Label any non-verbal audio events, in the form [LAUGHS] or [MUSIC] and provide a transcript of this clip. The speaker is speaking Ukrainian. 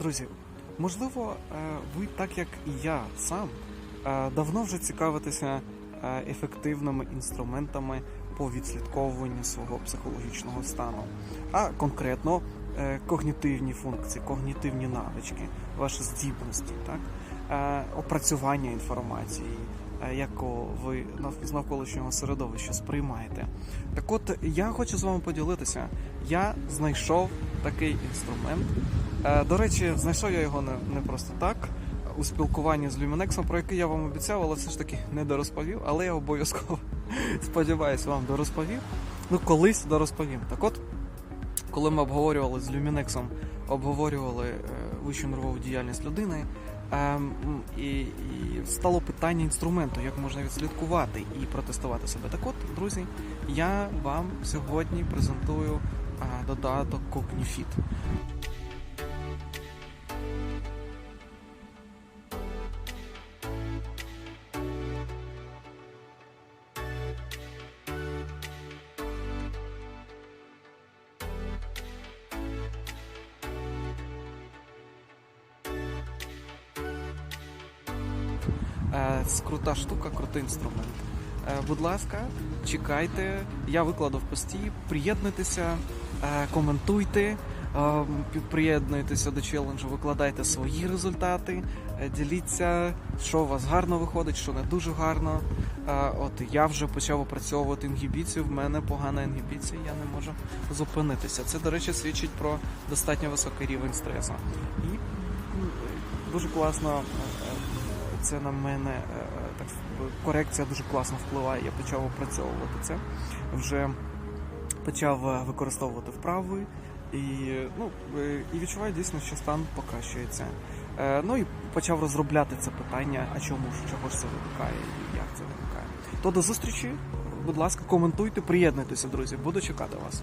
Друзі, можливо, е, ви, так як і я сам, е, давно вже цікавитеся е, ефективними інструментами по відслідковуванню свого психологічного стану, а конкретно когнітивні функції, когнітивні навички, ваші здібності, так? Опрацювання інформації, яку ви з навколишнього середовища сприймаєте. Так от я хочу з вами поділитися. Я знайшов такий інструмент. Е, До речі, знайшов я його не, просто так. У спілкуванні з Luminex, про який я вам обіцяв, але все ж таки не дорозповів, але я обов'язково [LAUGHS] сподіваюся вам дорозповів. Ну, колись дорозповім. Так от, коли ми обговорювали з Luminex, обговорювали е, вищу нервову діяльність людини, ем, і, і стало питання інструменту, як можна відслідкувати і протестувати себе. Так от, друзі, я вам сьогодні презентую додаток Cognifit. Крута штука, крутий інструмент. Е, Будь ласка, чекайте, я викладу в пості, приєднуйтеся, е, коментуйте, е, приєднуйтеся до челенджу, викладайте свої результати, е, діліться, що у вас гарно виходить, що не дуже гарно. Е, От я вже почав опрацьовувати інгібіцію, в мене погана інгібіція, я не можу зупинитися. Це, до речі, свідчить про достатньо високий рівень стресу. І дуже класно е, це на мене е, так корекція дуже класно впливає. Я почав опрацьовувати це. Вже почав е, використовувати вправи і, ну, е, і відчуваю дійсно, що стан покращується. Е, Ну і почав розробляти це питання, а чому ж чого ж це виникає і як це виникає. То до зустрічі, будь ласка, коментуйте, приєднуйтеся, друзі. Буду чекати вас.